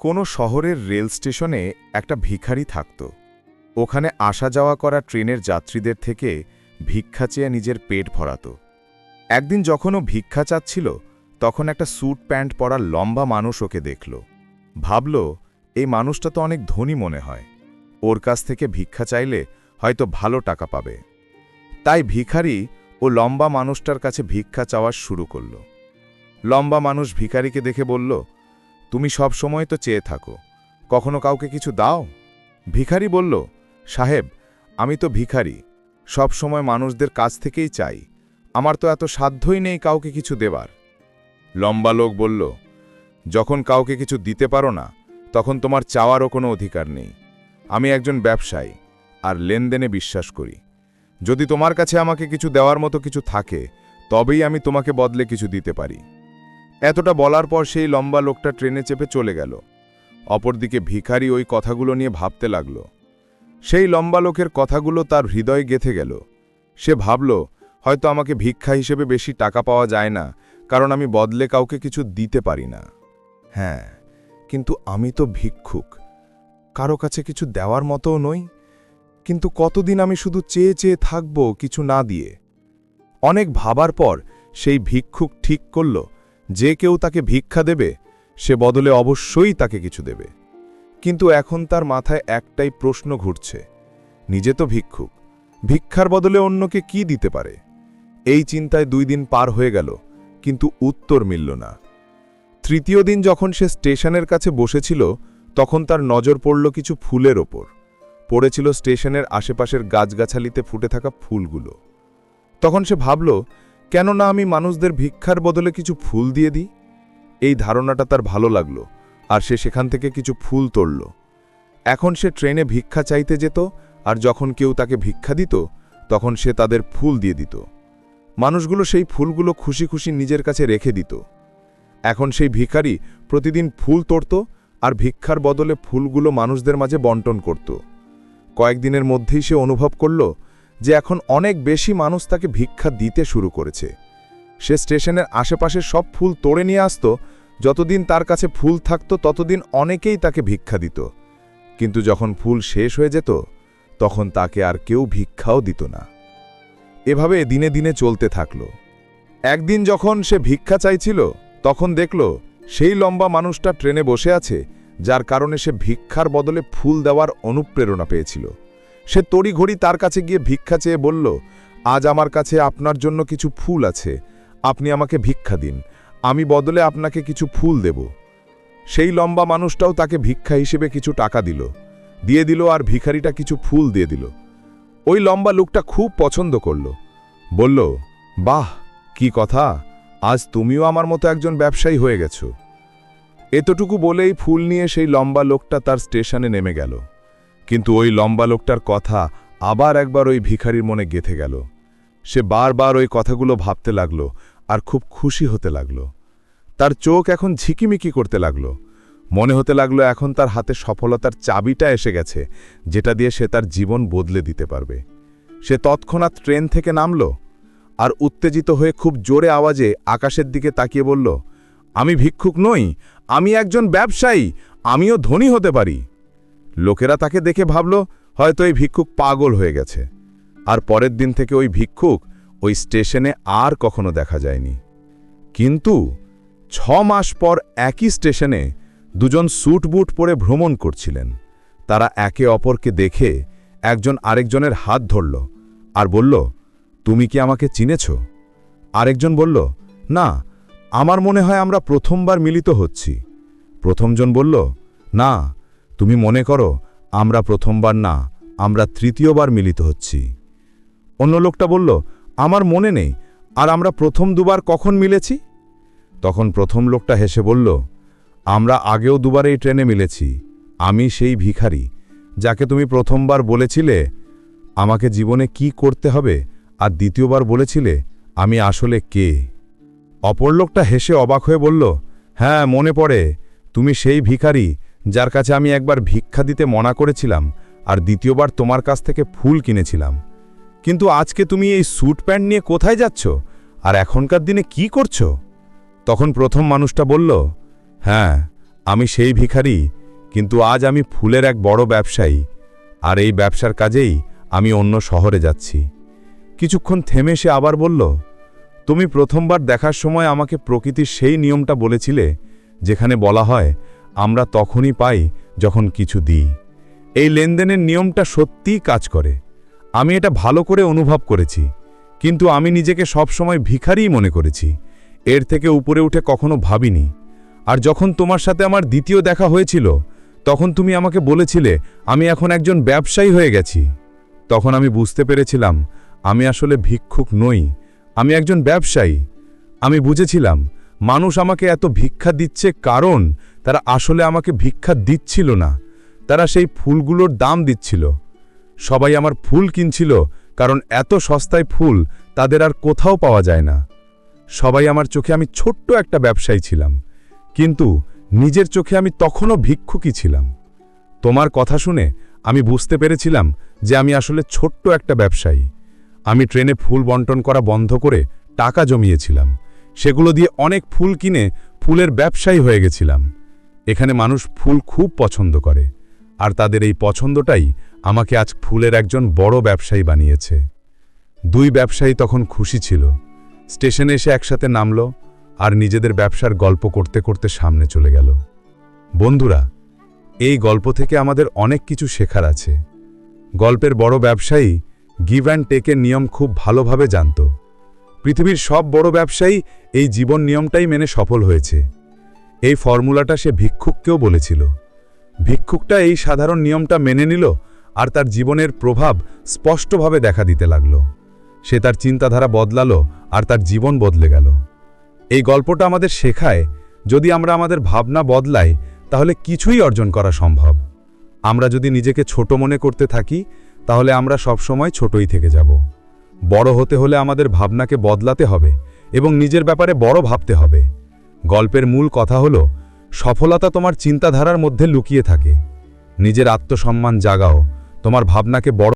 কোনো শহরের রেল স্টেশনে একটা ভিখারি থাকত। ওখানে আসা যাওয়া করা ট্রেনের যাত্রীদের থেকে ভিক্ষা চেয়ে নিজের পেট ভরাত। একদিন যখন ও ভিক্ষা চাচ্ছিল, তখন একটা স্যুট প্যান্ট পরা লম্বা মানুষ ওকে দেখল। ভাবল, এই মানুষটা তো অনেক ধনী মনে হয়। ওর কাছ থেকে ভিক্ষা চাইলে হয়তো ভালো টাকা পাবে। তাই ভিখারি ও লম্বা মানুষটার কাছে ভিক্ষা চাওয়া শুরু করল। লম্বা মানুষ ভিখারিকে দেখে বলল তুমি সব সময় তো চেয়ে থাকো। কখনো কাউকে কিছু দাও? ভিখারি বলল, সাহেব, আমি তো ভিখারি। সব সময় মানুষদের কাছ থেকেই চাই। আমার তো এত সাধ্যই নেই কাউকে কিছু দেবার। লম্বা লোক বলল, যখন কাউকে কিছু দিতে পারো না, তখন তোমার চাওয়ারও কোনো অধিকার নেই। আমি একজন ব্যবসায়ী, আর লেনদেনে বিশ্বাস করি। যদি তোমার কাছে আমাকে কিছু দেওয়ার মতো কিছু থাকে, তবেই আমি তোমাকে বদলে কিছু দিতে পারি। এতটা বলার পর সেই লম্বা লোকটা ট্রেনে চেপে চলে গেল। অপরদিকে ভিখারি ওই কথাগুলো নিয়ে ভাবতে লাগল। সেই লম্বা লোকের কথাগুলো তার হৃদয়ে গেথে গেল। সে ভাবল, হয়তো আমাকে ভিক্ষা হিসেবে বেশি টাকা পাওয়া যায় না, কারণ আমি বদলে কাউকে কিছু দিতে পারি না। হ্যাঁ কিন্তু আমি তো ভিক্ষুক। কারও কাছে কিছু দেওয়ার মতোও নই। কিন্তু কতদিন আমি শুধু চেয়ে চেয়ে থাকব কিছু না দিয়ে? অনেক ভাবার পর সেই ভিক্ষুক ঠিক করল যে কেউ তাকে ভিক্ষা দেবে, সে বদলে অবশ্যই তাকে কিছু দেবে। কিন্তু এখন তার মাথায় একটাই প্রশ্ন ঘুরছে, নিজে তো ভিক্ষুক, ভিক্ষার বদলে অন্যকে কি দিতে পারে? এই চিন্তায় দুই দিন পার হয়ে গেল, কিন্তু উত্তর মিলল না। তৃতীয় দিন যখন সে স্টেশনের কাছে বসেছিল, তখন তার নজর পড়ল কিছু ফুলের ওপর। পড়েছিল স্টেশনের আশেপাশের গাছগাছালিতে ফুটে থাকা ফুলগুলো। তখন সে ভাবল কেন না আমি মানুষদের ভিক্ষার বদলে কিছু ফুল দিয়ে দিই? এই ধারণাটা তার ভালো লাগল, আর সে সেখান থেকে কিছু ফুল তোড়ল এখন সে ট্রেনে ভিক্ষা চাইতে যেত, আর যখন কেউ তাকে ভিক্ষা দিত, তখন সে তাদের ফুল দিয়ে দিত। মানুষগুলো সেই ফুলগুলো খুশি খুশি নিজের কাছে রেখে দিত। এখন সেই ভিখারি প্রতিদিন ফুল তোড়ত, আর ভিক্ষার বদলে ফুলগুলো মানুষদের মাঝে বন্টন করত। কয়েকদিনের মধ্যেই সে অনুভব করল যে এখন অনেক বেশি মানুষ তাকে ভিক্ষা দিতে শুরু করেছে। সে স্টেশনের আশেপাশে সব ফুল তোড়ে নিয়ে আসত, যতদিন তার কাছে ফুল থাকত, ততদিন অনেকেই তাকে ভিক্ষা দিত। কিন্তু যখন ফুল শেষ হয়ে যেত, তখন তাকে আর কেউ ভিক্ষাও দিত না। এভাবে দিনে দিনে চলতে থাকল। একদিন যখন সে ভিক্ষা চাইছিল, তখন দেখল সেই লম্বা মানুষটা ট্রেনে বসে আছে, যার কারণে সে ভিক্ষার বদলে ফুল দেওয়ার অনুপ্রেরণা পেয়েছিল। সে তড়িঘড়ি তার কাছে গিয়ে ভিক্ষা চেয়ে বলল, আজ আমার কাছে আপনার জন্য কিছু ফুল আছে। আপনি আমাকে ভিক্ষা দিন। আমি বদলে আপনাকে কিছু ফুল দেব। সেই লম্বা মানুষটাও তাকে ভিক্ষা হিসেবে কিছু টাকা দিল। দিয়ে দিল আর ভিখারিটা কিছু ফুল দিয়ে দিল। ওই লম্বা লোকটা খুব পছন্দ করল। বলল, বাহ, কি কথা! আজ তুমিও আমার মতো একজন ব্যবসায়ী হয়ে গেছো। এতটুকু বলেই ফুল নিয়ে সেই লম্বা লোকটা তার স্টেশনে নেমে গেল। কিন্তু ওই লম্বা লোকটার কথা আবার একবার ওই ভিখারির মনে গেথে গেল। সে বারবার ওই কথাগুলো ভাবতে লাগল আর খুব খুশি হতে লাগল। তার চোখ এখন ঝিকিমিকি করতে লাগল। মনে হতে লাগল এখন তার হাতে সফলতার চাবিটা এসে গেছে, যেটা দিয়ে সে তার জীবন বদলে দিতে পারবে। সে তৎক্ষণাৎ ট্রেন থেকে নামল আর উত্তেজিত হয়ে খুব জোরে আওয়াজে আকাশের দিকে তাকিয়ে বলল, আমি ভিক্ষুক নই, আমি একজন ব্যবসায়ী, আমিও ধনী হতে পারি। লোকেরা তাকে দেখে ভাবল, হয়তো এই ভিক্ষুক পাগল হয়ে গেছে। আর পরের দিন থেকে ওই ভিক্ষুক ওই স্টেশনে আর কখনো দেখা যায়নি। কিন্তু ছ মাস পর একই স্টেশনে দুজন স্যুট বুট পরে ভ্রমণ করছিলেন। তারা একে অপরকে দেখে একজন আরেকজনের হাত ধরল আর বলল, তুমি কি আমাকে চিনেছ? আরেকজন বলল, না, আমার মনে হয় আমরা প্রথমবার মিলিত হচ্ছি। প্রথমজন বলল, না তুমি মনে করো, আমরা প্রথমবার না, আমরা তৃতীয়বার মিলিত হচ্ছি। অন্য লোকটা বলল, আমার মনে নেই, আর আমরা প্রথম দুবার কখন মিলেছি? তখন প্রথম লোকটা হেসে বলল, আমরা আগেও দুবার এই ট্রেনে মিলেছি, আমি সেই ভিখারি, যাকে তুমি প্রথমবার বলেছিলে, আমাকে জীবনে কি করতে হবে, আর দ্বিতীয়বার বলেছিলে, আমি আসলে কে? অপর লোকটা হেসে অবাক হয়ে বলল হ্যাঁ মনে পড়ে, তুমি সেই ভিখারি যার কাছে আমি একবার ভিক্ষা দিতে মনা করেছিলাম আর দ্বিতীয়বার তোমার কাছ থেকে ফুল কিনেছিলাম। কিন্তু আজকে তুমি এই স্যুট প্যান্ট নিয়ে কোথায় যাচ্ছ? আর এখনকার দিনে কি করছ? তখন প্রথম মানুষটা বলল হ্যাঁ আমি সেই ভিখারি, কিন্তু আজ আমি ফুলের এক বড় ব্যবসায়ী, আর এই ব্যবসার কাজেই আমি অন্য শহরে যাচ্ছি। কিছুক্ষণ থেমে সে আবার বলল, তুমি প্রথমবার দেখার সময় আমাকে প্রকৃতির সেই নিয়মটা বলেছিলে, যেখানে বলা হয় আমরা তখনই পাই যখন কিছু দিই। এই লেনদেনের নিয়মটা সত্যিই কাজ করে। আমি এটা ভালো করে অনুভব করেছি, কিন্তু আমি নিজেকে সবসময় ভিখারিই মনে করেছি। এর থেকে উপরে উঠে কখনো ভাবিনি। আর যখন তোমার সাথে আমার দ্বিতীয় দেখা হয়েছিল, তখন তুমি আমাকে বলেছিলে, আমি এখন একজন ব্যবসায়ী হয়ে গেছি। তখন আমি বুঝতে পেরেছিলাম, আমি আসলে ভিক্ষুক নই, আমি একজন ব্যবসায়ী। আমি বুঝেছিলাম, মানুষ আমাকে এত ভিক্ষা দিচ্ছে কারণ তারা আসলে আমাকে ভিক্ষা দিচ্ছিল না। তারা সেই ফুলগুলোর দাম দিচ্ছিল। সবাই আমার ফুল কিনছিল, কারণ এত সস্তায় ফুল তাদের আর কোথাও পাওয়া যায় না। সবাই আমার চোখে আমি ছোট্ট একটা ব্যবসায়ী ছিলাম, কিন্তু নিজের চোখে আমি তখনও ভিক্ষুকই ছিলাম। তোমার কথা শুনে আমি বুঝতে পেরেছিলাম যে আমি আসলে ছোট্ট একটা ব্যবসায়ী। আমি ট্রেনে ফুল বন্টন করা বন্ধ করে টাকা জমিয়েছিলাম। সেগুলো দিয়ে অনেক ফুল কিনে ফুলের ব্যবসায়ী হয়ে গেছিলাম। এখানে মানুষ ফুল খুব পছন্দ করে। আর তাদের এই পছন্দটাই আমাকে আজ ফুলের একজন বড় ব্যবসায়ী বানিয়েছে। দুই ব্যবসায়ী তখন খুশি ছিল। স্টেশনে এসে একসাথে নামল আর নিজেদের ব্যবসার গল্প করতে করতে সামনে চলে গেল। বন্ধুরা, এই গল্প থেকে আমাদের অনেক কিছু শেখার আছে। গল্পের বড় ব্যবসায়ী গিভ অ্যান্ড টেকের নিয়ম খুব ভালোভাবে জানত। পৃথিবীর সব বড় ব্যবসায়ী এই জীবন নিয়মটাই মেনে সফল হয়েছে। এই ফর্মুলাটা সে ভিক্ষুককেও বলেছিল। ভিক্ষুকটা এই সাধারণ নিয়মটা মেনে নিল আর তার জীবনের প্রভাব স্পষ্টভাবে দেখা দিতে লাগল। সে তার চিন্তাধারা বদলালো আর তার জীবন বদলে গেল। এই গল্পটা আমাদের শেখায়, যদি আমরা আমাদের ভাবনা বদলাই, তাহলে কিছুই অর্জন করা সম্ভব। আমরা যদি নিজেকে ছোট মনে করতে থাকি, তাহলে আমরা সবসময় ছোটই থেকে যাব। বড় হতে হলে আমাদের ভাবনাকে বদলাতে হবে এবং নিজের ব্যাপারে বড় ভাবতে হবে। গল্পের মূল কথা হল, সফলতা তোমার চিন্তাধারার মধ্যে লুকিয়ে থাকে। নিজের আত্মসম্মান জাগাও, তোমার ভাবনাকে বড়